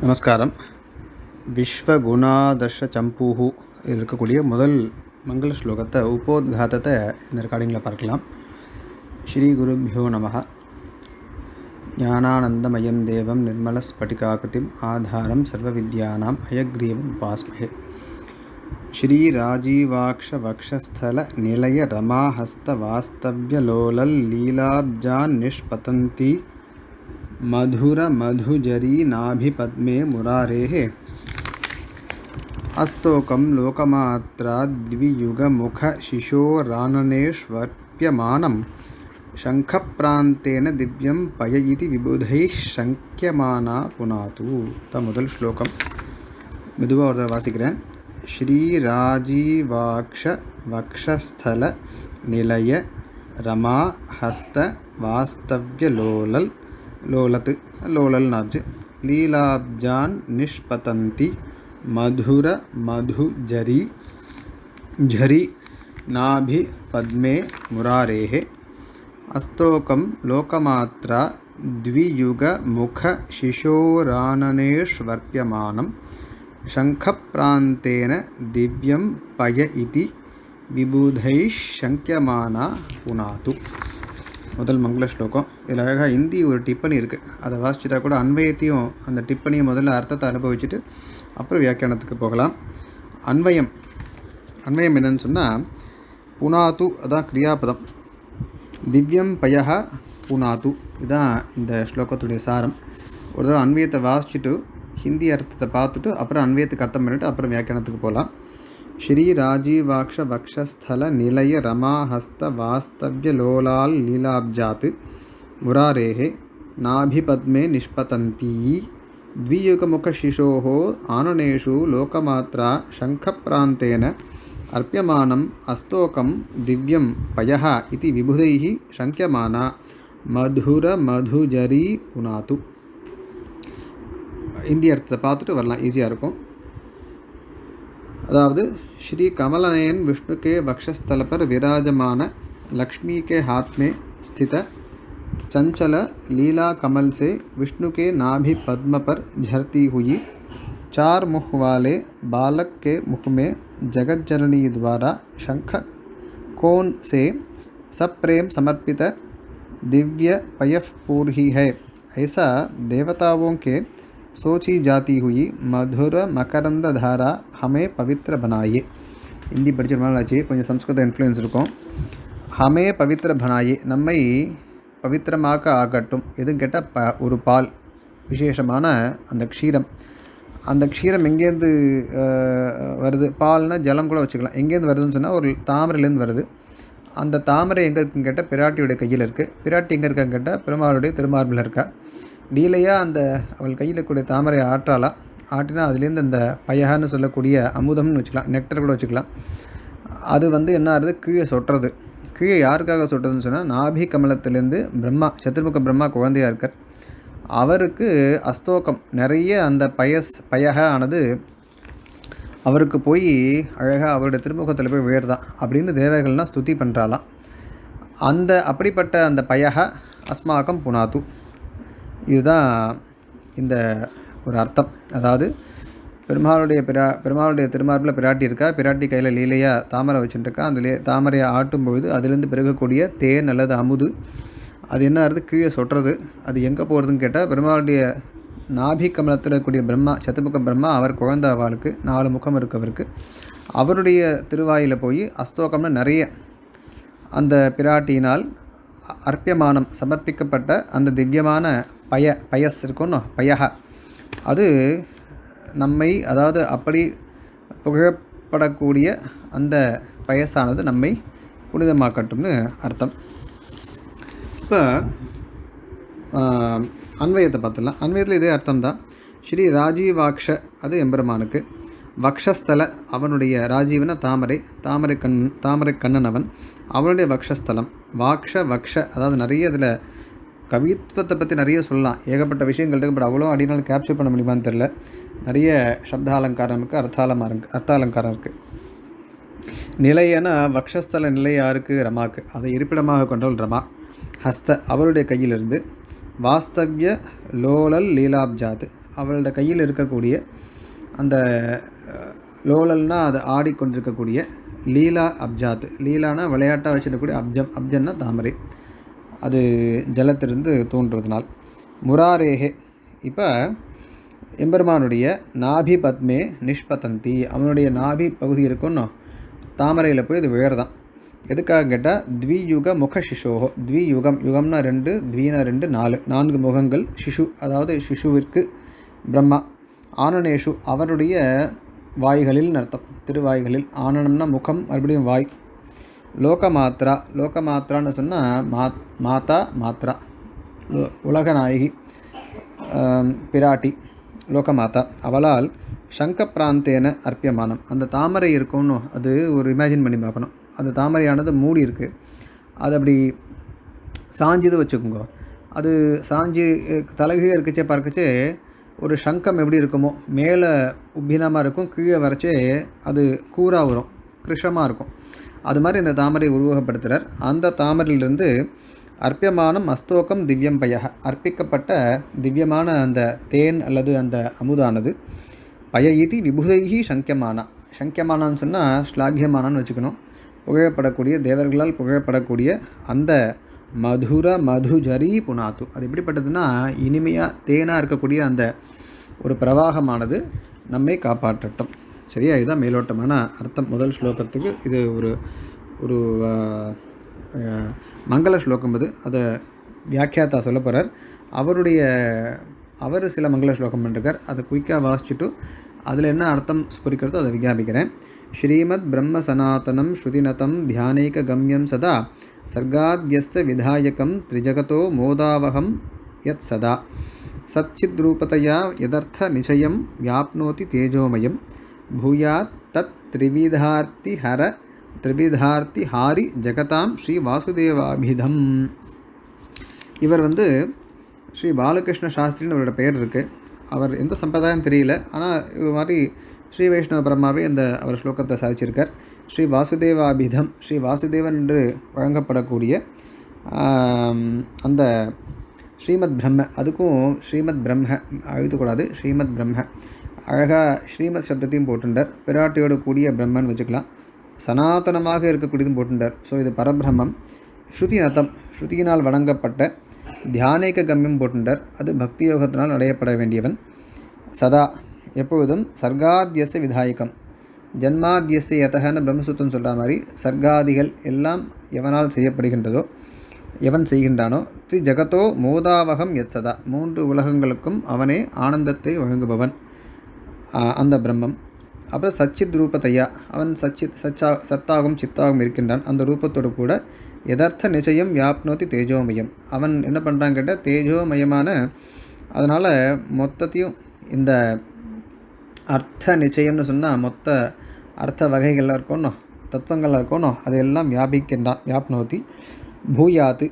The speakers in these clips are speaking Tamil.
நமஸ்காரம் விஸ்வகுணாதர்ஷ சம்பூஹு இதில் இருக்கக்கூடிய முதல் மங்கள ஸ்லோகத்தை உபோத்காதத்தை இந்த ரெக்கார்டிங்கில் பார்க்கலாம் ஸ்ரீ குருபியோ நம ஞானானந்தமயம் தேவம் நிர்மலஸ்பட்டிகாக்கிருதிம் ஆதாரம் சர்வவித்யானாம் அயக்ரீவம் உபாஸ்மஹே श्रीराजीवाक्षवक्षस्थल निलय रमाहस्तवास्तव्यलोलल् लीलाब्जान् निष्पतन्ती मधुरमधुजरीनाभिपद्मे मुरारेः। अस्तोकं लोकमात्राद्वियुगमुखशिशोराननेष्वर्प्यमानं शङ्खप्रान्तेन दिव्यं पय इति विबुधैः शङ्क्यमाना पुनातु। तमुदल् श्लोकं मिदुगोर्ध वासिग्रे श्रीराजीवाक्षवक्षस्थलनिलय रमा हस्तवास्तव्यलोल लोलत् लोलल्नाब्ज् लीलाब्जान् निष्पतन्ति। मधुरमधुझरि झरि नाभिपद्मे मुरारेः। अस्तोकं लोकमात्रा द्वियुगमुखशिशोराननेष्वर्प्यमानं शङ्खप्रान्तेन दिव्यं पय इति। विबुधैः शङ्क्यमाना पुनातु। முதல் மங்கள ஸ்லோகம். இதில் அழகாக ஹிந்தி ஒரு டிப்பனி இருக்குது அதை வாசிச்சுட்டா கூட அன்வயத்தையும் அந்த டிப்பணியை முதல்ல அர்த்தத்தை அனுபவிச்சுட்டு அப்புறம் வியாக்கியானத்துக்கு போகலாம். அன்வயம். அன்வயம் என்னன்னு சொன்னால் புனாத்து அதான் கிரியாபதம். திவ்யம் பயஹா புனாத்து இதுதான் இந்த ஸ்லோகத்துடைய சாரம். ஒரு தடவை அன்வயத்தை வாசிச்சுட்டு ஹிந்தி அர்த்தத்தை பார்த்துட்டு அப்புறம் அன்வயத்துக்கு அர்த்தம் பண்ணிட்டு அப்புறம் வியாக்கியானத்துக்கு போகலாம். శ్రీరాజీవాక్ష వక్షస్థల నిలయ రమాహస్త వాస్తవ్యలోలాల్ లీలాబ్జాత్ మురారేహే నాభిపద్మే నిష్పతంతీ ద్వియుగముఖ శిశో ఆననేషు లోకమాత్ర శంఖప్రాంతేన అర్ప్యమానం అస్తోకం దివ్యం పయ ఇది విభుదై శంక్యమాన మధుర మధుజరీ పునాతు இந்தி అర్థ பார்த்துட்டு వల్ల ஈஸியாக இருக்கும் अदावद श्री कमलनयन विष्णु के वक्षस्थल पर विराजमान लक्ष्मी के हाथ में स्थित चंचल लीला कमल से विष्णु के नाभि पद्म पर झरती हुई चार मुख वाले बालक के मुख में जगज्जननी द्वारा शंख कोन से सप्रेम समर्पित दिव्य पयपूर्ही है ऐसा देवताओं के सोची जाती हुई मधुर मकरंद धारा हमें पवित्र बनाइए ஹிந்தி படிச்ச ரொம்ப நாள் ஆச்சு கொஞ்சம் சம்ஸ்கிருத இன்ஃப்ளூயன்ஸ் இருக்கும் ஹமே பவித்திர பனாயி நம்மை பவித்திரமாக்க ஆகட்டும் எதுவும் கேட்டால் ப ஒரு பால் விசேஷமான அந்த க்ஷீரம் அந்த க்ஷீரம் எங்கேருந்து வருது பால்னால் ஜலம் கூட வச்சுக்கலாம் எங்கேருந்து வருதுன்னு சொன்னால் ஒரு தாமரையிலேருந்து வருது அந்த தாமரை எங்கே இருக்குன்னு கேட்டால் பிராட்டியுடைய கையில் இருக்குது பிராட்டி எங்கே இருக்கான்னு கேட்டால் பெருமாளுடைய திருமார்பில் இருக்கா லீலையாக அந்த அவள் கையில் கூடிய தாமரை ஆற்றாளா? ஆட்டினா அதுலேருந்து அந்த பயகான்னு சொல்லக்கூடிய அமுதம்னு வச்சுக்கலாம் நெக்டர் கூட வச்சுக்கலாம். அது வந்து என்ன ஆகுது கீழே சொட்டுறது. கீழே யாருக்காக சொட்டுறதுன்னு சொன்னால் நாபி கமலத்திலேருந்து பிரம்மா சத்ருமுக பிரம்மா குழந்தையாக இருக்கார். அவருக்கு அஸ்தோகம் நிறைய அந்த பயஸ் பயக ஆனது அவருக்கு போய் அழகாக அவருடைய திருமுகத்தில் போய் விழுறதான் அப்படின்னு தேவர்கள்லாம் ஸ்துதி பண்ணுறாளாம் அந்த அப்படிப்பட்ட அந்த பயக அஸ்மாக்கம் புனாத்து. இதுதான் இந்த ஒரு அர்த்தம். அதாவது பெருமாளுடைய பிரா பெருமாளுடைய திருமார்பில் பிராட்டி இருக்கா? பிராட்டி கையில் லீலையாக தாமரை வச்சுட்டுருக்கா? அந்த லே தாமரையை ஆட்டும்பொழுது அதுலேருந்து பிறகக்கூடிய தேன் அல்லது அமுது. அது என்ன ஆகுது? கீழே சொட்டுறது. அது எங்கே போகிறதுன்னு கேட்டால் பெருமாளுடைய நாபி கமலத்தில் இருக்கக்கூடிய பிரம்மா சத்துமுக பிரம்மா அவர் குழந்த அவளுக்கு நாலு முகம் இருக்கவருக்கு அவருடைய திருவாயில் போய் அஸ்தோகம்னு நிறைய அந்த பிராட்டியினால் அர்ப்பியமானம் சமர்ப்பிக்கப்பட்ட அந்த திவ்யமான பய பயஸ் இருக்கும்னு பயக அது நம்மை அதாவது அப்படி புகழப்படக்கூடிய அந்த பயசானது நம்மை புனிதமாக்கட்டும்னு அர்த்தம். இப்போ அன்வயத்தை பார்த்துடலாம். அன்வயத்தில் இதே அர்த்தம் தான் ஸ்ரீ ராஜீவாக்ஷ அது எம்பெருமானுக்கு. வக்ஷஸ்தல அவனுடைய ராஜீவன தாமரை தாமரை கண் தாமரை கண்ணன் அவன் அவனுடைய வக்ஷஸ்தலம். வாக்ஷ வக்ஷ அதாவது நிறைய இதில் கவித்துவத்தை பற்றி நிறைய சொல்லலாம். ஏகப்பட்ட விஷயங்கள் இருக்குது பட் அவ்வளோ அடினால் கேப்சர் பண்ண முடியுமான்னு தெரில நிறைய சப்த அலங்காரம் இருக்குது அர்த்தாலமாக இருக்குது அர்த்த அலங்காரம் இருக்குது நிலையன வக்ஷஸ்தல நிலை யாருக்கு? ரமாக்கு. அதை இருப்பிடமாக கொண்டவள் ரமா. ஹஸ்த அவருடைய கையிலிருந்து. வாஸ்தவ்ய லோலல் லீலாப்ஜாத். அவளோட கையில் இருக்கக்கூடிய அந்த லோலல்னால் அது ஆடிக்கொண்டிருக்கக்கூடிய லீலா அப்ஜாத் லீலானா விளையாட்டாக வச்சுருக்கக்கூடிய அப்ஜம் அப்ஜன்னா தாமரை. அது ஜலத்திலிருந்து தோன்றுவதனால் முராரேகே. இப்போ எம்பெருமானுடைய நாபி பத்மே நிஷ்பதந்தி. அவனுடைய நாபி பகுதி இருக்குன்னு தாமரையில் போய் அது விழறதான் எதுக்காக கேட்டால் த்வியுக முக சிசோகோ த்வியுகம். யுகம்னா ரெண்டு த்வீனா ரெண்டு நாலு. நான்கு முகங்கள் சிசு அதாவது சிசுவிற்கு பிரம்மா. ஆனனேஷு அவருடைய வாய்களில் அர்த்தம். திருவாய்களில் ஆனனம்னா முகம் மறுபடியும் வாய். லோகமாத்ரா லோகமாத்ரான்னு சொன்னால் மா மாதா மாத்ரா. உலக நாயகி பிராட்டி லோகமாதா. அவளால் சங்க பிராந்தேன அர்ப்பியமானம். அந்த தாமரை இருக்கும்னு அது ஒரு இமேஜின் பண்ணி பார்க்கணும். அந்த தாமரையானது மூடி இருக்குது அது அப்படி சாஞ்சுது வச்சுக்கோங்க. அது சாஞ்சு தலைகீழே இருக்கச்சே பார்க்கச்சே ஒரு சங்கம் எப்படி இருக்குமோ மேலே உப்பினமாக இருக்கும் கீழே வரைச்சே அது கூராக வரும் கிருஷமாக இருக்கும். அது மாதிரி இந்த தாமரை உருவகப்படுத்துகிறார் அந்த தாமரையிலிருந்து அர்ப்பியமானம் அஸ்தோகம் திவ்யம் பயக அர்ப்பிக்கப்பட்ட திவ்யமான அந்த தேன் அல்லது அந்த அமுதானது பய இதி விபுதைகி சங்கியமானா. சங்கியமானான்னு சொன்னால் ஸ்லாகியமானான்னு வச்சுக்கணும். புகழப்படக்கூடிய தேவர்களால் புகழப்படக்கூடிய அந்த மதுர மதுஜரி புனாத்து. அது எப்படிப்பட்டதுன்னா இனிமையாக தேனாக இருக்கக்கூடிய அந்த ஒரு பிரவாகமானது நம்மை காப்பாற்றட்டும். சரியா? இதுதான் மேலோட்டமான அர்த்தம். முதல் ஸ்லோகத்துக்கு இது ஒரு ஒரு மங்கள ஸ்லோகம் அது அதை வியாக்கியாத்தா சொல்ல போகிறார் அவருடைய அவர் சில மங்கள ஸ்லோகம் பண்ணிருக்கார். அதை குயிக்காக வாசிச்சுட்டு அதில் என்ன அர்த்தம் ஸ்புரிக்கிறதோ அதை விஞ்ஞாபிக்கிறேன் ஸ்ரீமத் பிரம்ம சனாதனம் ஸ்ருதிநதம் தியானைக கம்யம் சதா சர்காத்யஸ்த விதாயகம் த்ரிஜகதோ மோதாவகம் யத் சதா. சச்சித்ரூபதையா யதர்த்த நிச்சயம் வியாப்னோதி தேஜோமயம். பூயாத் தத் த்ரிவிதார்த்தி ஹர த்ரிவிதார்த்தி ஹாரி ஜெகதாம் ஸ்ரீ வாசுதேவாபிதம் இவர் வந்து ஸ்ரீ பாலகிருஷ்ண சாஸ்திரின்னு அவரோட பெயர் இருக்குது அவர் எந்த சம்பிரதாயம் தெரியல ஆனால் இது மாதிரி ஸ்ரீ வைஷ்ணவ பிரம்மாவே இந்த அவர் ஸ்லோகத்தை சாதிச்சிருக்கார் ஸ்ரீ வாசுதேவாபிதம் ஸ்ரீ வாசுதேவன் என்று வழங்கப்படக்கூடிய அந்த ஸ்ரீமத் பிரம்ம அதுக்கும் ஸ்ரீமத் பிரம்ம அழுத்தக்கூடாது ஸ்ரீமத் பிரம்ம. அழகாக ஸ்ரீமத் சப்தத்தையும் போட்டுண்டார் பிராட்டியோடு கூடிய பிரம்மன் வச்சுக்கலாம். சனாதனமாக இருக்கக்கூடியதும் போட்டுண்டார் ஸோ இது பரபிரம்மம். ஸ்ருதி நதம் ஸ்ருதியினால் வழங்கப்பட்ட தியானேக கம்யம் போட்டுண்டார் அது பக்தி யோகத்தினால் அடையப்பட வேண்டியவன். சதா. எப்பொழுதும் சர்காத்தியச விதாயகம். ஜன்மாத்தியச யதகன்னு பிரம்மசூத்தம் சொல்கிற மாதிரி சர்க்காதிகள் எல்லாம் எவனால் செய்யப்படுகின்றதோ எவன் செய்கின்றானோ தி ஜகத்தோ மோதாவகம் எத் சதா. மூன்று உலகங்களுக்கும் அவனே ஆனந்தத்தை வழங்குபவன். அந்த பிரம்மம். அப்புறம் சச்சித் ரூபத்தையா? அவன் சச்சித் சச்சா சத்தாகவும் சித்தாகவும் இருக்கின்றான். அந்த ரூபத்தோடு கூட யதார்த்த நிச்சயம் வியாப்னோத்தி தேஜோமயம். அவன் என்ன பண்ணுறான் கேட்டால் தேஜோமயமான அதனால் மொத்தத்தையும் இந்த அர்த்த நிச்சயம்னு சொன்னால் மொத்த அர்த்த வகைகள்லாம் இருக்கணும் தத்துவங்கள்லாம் இருக்கணும் அதையெல்லாம் வியாபிக்கின்றான் வியாப்னோத்தி பூயாத்து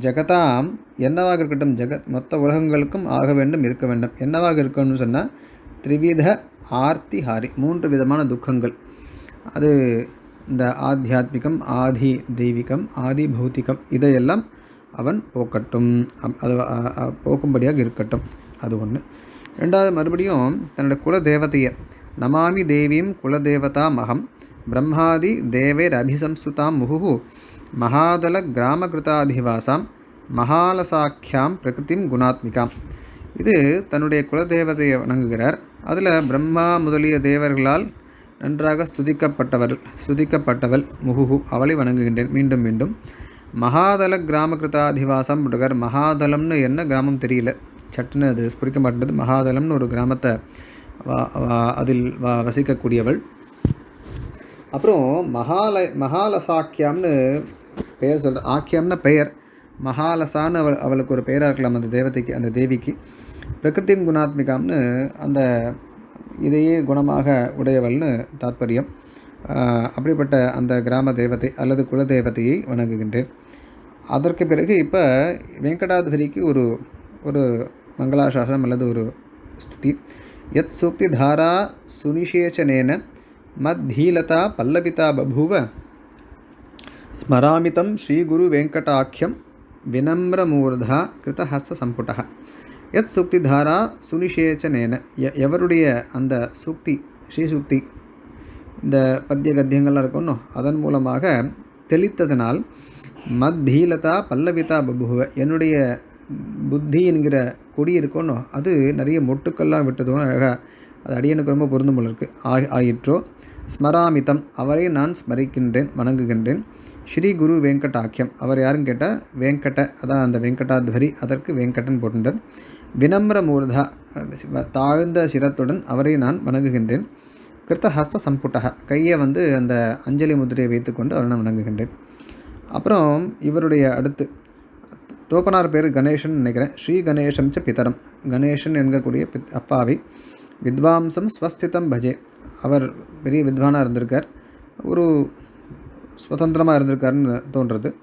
ஜெகதாம் என்னவாக இருக்கட்டும் ஜெகத் மொத்த உலகங்களுக்கும் ஆக வேண்டும் இருக்க வேண்டும். என்னவாக இருக்கணும்னு சொன்னால் த்ரிவித ஆர்த்தி ஹாரி மூன்று விதமான துக்கங்கள். அது இந்த ஆத்தியாத்மிகம் ஆதி தெய்வீகம் ஆதி பௌத்திகம் இதையெல்லாம் அவன் போக்கட்டும். அப்- அது போக்கும்படியாக இருக்கட்டும். அது ஒன்று ரெண்டாவது மறுபடியும் தன்னோட குல தேவதையை நமாமி தேவியும் குலதேவதா மகம் பிரம்மாதி தேவேர் அபிசம்ஸ்துதாம் முகு மகாதல கிராமகிருதாதிவாசாம் மகாலசாக்கியாம் பிரகிருதிம் குணாத்மிகாம். இது தன்னுடைய குலதேவதையை வணங்குகிறார். அதில் பிரம்மா முதலிய தேவர்களால் நன்றாக ஸ்துதிக்கப்பட்டவள் ஸ்துதிக்கப்பட்டவள் முகுஹு அவளை வணங்குகின்றேன். மீண்டும் மீண்டும். மகாதல கிராமகிருதாதிவாசம் புடகர் மகாதலம்னு என்ன கிராமம் தெரியல. சட்டுன்னு அது ஸ்புரிக்க மாட்டேன்றது. மகாதலம்னு ஒரு கிராமத்தை வா- வா- அதில் வசிக்கக்கூடியவள். அப்புறம் மகால மகாலசாக்கியம்னு பெயர் சொல்கிற ஆக்கியம்னு பெயர். மகாலசான்னு அவள் அவளுக்கு ஒரு பெயராக இருக்கலாம் அந்த தேவதைக்கு அந்த தேவிக்கு. பிரகிருத்தின் குணாத்மிகாம்னு அந்த இதையே குணமாக உடையவள்னு தாத்பரியம். அப்படிப்பட்ட அந்த கிராம தேவதை அல்லது குல தேவதையை வணங்குகின்றேன். அதற்கு பிறகு இப்போ வெங்கடாதுரிக்கு ஒரு ஒரு மங்களாசாசனம் அல்லது ஒரு ஸ்துதி. யத் சூக்தி தாரா சுனிஷேச்சனேன மத்தீலதா பல்லவிதா பபூவ ஸ்மராமிதம் ஸ்ரீகுரு வெங்கடாக்கியம் வினம்ரமூர்தா கிருதஹஸ்தசம்புடः யத் சுக்திதாரா சுனிஷேச்சனேன. எ எவருடைய அந்த சுக்தி ஸ்ரீசுக்தி இந்த பத்திய கத்தியங்கள்லாம் இருக்கணும் அதன் மூலமாக தெளித்ததனால் மத்தீலதா பல்லவிதா பபுவ என்னுடைய புத்தி என்கிற கொடி இருக்கணும் அது நிறைய மொட்டுக்கள்லாம் விட்டதும் அழகாக அது அடியனுக்கு ரொம்ப பொருந்தும் போல இருக்கு. ஆ- ஆயிற்றோ ஸ்மராமிதம் அவரை நான் ஸ்மரிக்கின்றேன் வணங்குகின்றேன். ஸ்ரீ குரு வெங்கடாக்கியம் அவர் யாருன்னு கேட்டால் வெங்கட அதான் அந்த வெங்கடாத்வரி அதற்கு வெங்கடன் போட்டுட்டார் வினம்ர மூர்தா தாழ்ந்த சிரத்துடன் அவரை நான் வணங்குகின்றேன். கிருத்த ஹஸ்த சம்புட்டக கையை வந்து அந்த அஞ்சலி முதிரையை வைத்துக்கொண்டு அவரை நான் வணங்குகின்றேன். அப்புறம் இவருடைய அடுத்து தோப்பனார் பேர் கணேசன் நினைக்கிறேன். ஸ்ரீ கணேசம் ச பிதரம். கணேசன் என்கக்கூடிய பித் அப்பாவை. வித்வாம்சம் ஸ்வஸ்திதம் பஜே. அவர் பெரிய வித்வானாக இருந்திருக்கார். ஒரு சுதந்திரமாக இருந்திருக்காருன்னு தோன்றது.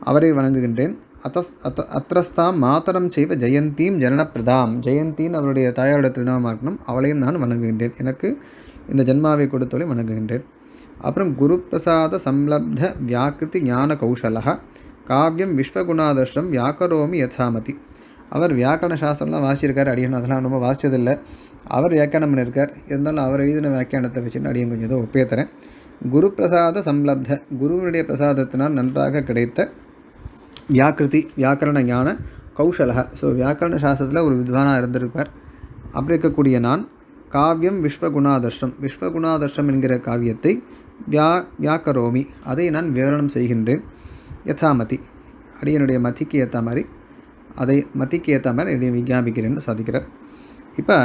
அவரை வணங்குகின்றேன். அத்தஸ் அத்த அத்திரஸ்தாம் மாதரம் செய்வ ஜெயந்தீம் ஜனனப்பிரதாம். ஜெயந்தின்னு அவருடைய தாயாரோட திருநாமமாக இருக்கணும் அவளையும் நான் வணங்குகின்றேன். எனக்கு இந்த ஜென்மாவை கொடுத்தவளை வணங்குகின்றேன். அப்புறம் குரு பிரசாத சம்லப்த வியாக்கிருதி ஞான கௌஷலகா காவியம் விஸ்வகுணாதர்ஷம் வியாக்கரோமி யதாமதி. அவர் வியாக்கரண சாஸ்திரம்லாம் வாசிச்சிருக்கார் அடியன். அதெல்லாம் ரொம்ப வாசிச்சதில்லை. அவர் வியாக்கியானம் பண்ணியிருக்கார். இருந்தாலும் அவர் எழுதின வியாக்கியானத்தை வச்சுன்னு அடியன் கொஞ்சம் ஏதோ ஒப்பே தரேன் குரு பிரசாத சம்லப்த. குருவினுடைய பிரசாதத்தினால் நன்றாக கிடைத்த வியாக்கிருதி வியாக்கரண ஞான கௌஷலக. ஸோ வியாக்கரண சாஸ்திரத்தில் ஒரு வித்வானாக இருந்திருப்பார். அப்படி இருக்கக்கூடிய நான் காவியம் விஸ்வகுணாதர்ஷம். விஸ்வகுணாதர்ஷம் என்கிற காவியத்தை வியா வியாக்கரோமி அதை நான் விவரணம் செய்கின்றேன். யதாமதி அடியனுடைய மதிக்கு ஏற்ற மாதிரி அதை மதிக்கு ஏற்ற மாதிரி என்னை விஞ்ஞாபிக்கிறேன்னு சாதிக்கிறார். இப்போ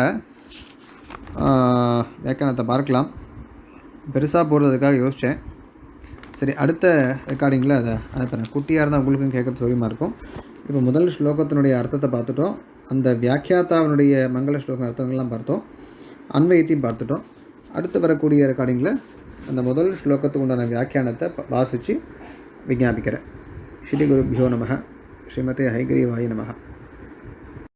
வியாக்கரணத்தை பார்க்கலாம். பெருசாக போடுறதுக்காக யோசித்தேன் சரி அடுத்த ரெக்கார்டிங்கில் அதை அதை அனுப்புகிறேன் குட்டியாக இருந்தால் உங்களுக்கும் கேட்குறது சௌரியமாக இருக்கும். இப்போ முதல் ஸ்லோகத்தினுடைய அர்த்தத்தை பார்த்துட்டோம். அந்த வியாக்கியாத்தாவினுடைய மங்கள ஸ்லோகம் அர்த்தங்கள்லாம் பார்த்தோம். அன்வயத்தையும் பார்த்துட்டோம். அடுத்து வரக்கூடிய ரெக்கார்டிங்கில் அந்த முதல் ஸ்லோகத்துக்கு உண்டான வியாக்கியானத்தை வாசித்து விஞ்ஞாபிக்கிறேன் ஸ்ரீ குருபியோ நம ஸ்ரீமதே ஹைகிரீவாய நமகா